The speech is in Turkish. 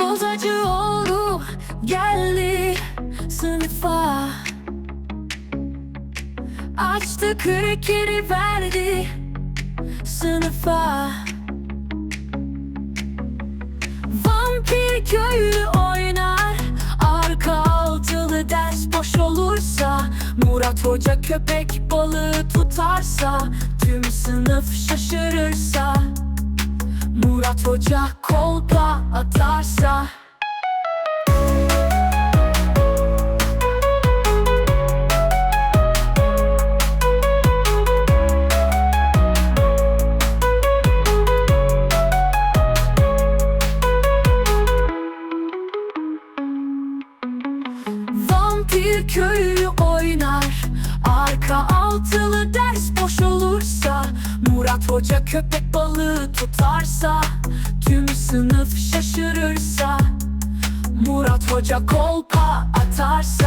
Bozacıoğlu geldi sınıfa. Açtı krekeri verdi sınıfa. Vampir köylü oynar Arka altılı ders boş olursa Murat Hoca köpek balığı tutarsa Tüm sınıf şaşırırsa Murat Hoca kolpa atarsa. Vampir köylü oynar Koca köpek balığı tutarsa Tüm sınıf şaşırırsa Murat Hoca kolpa atarsa.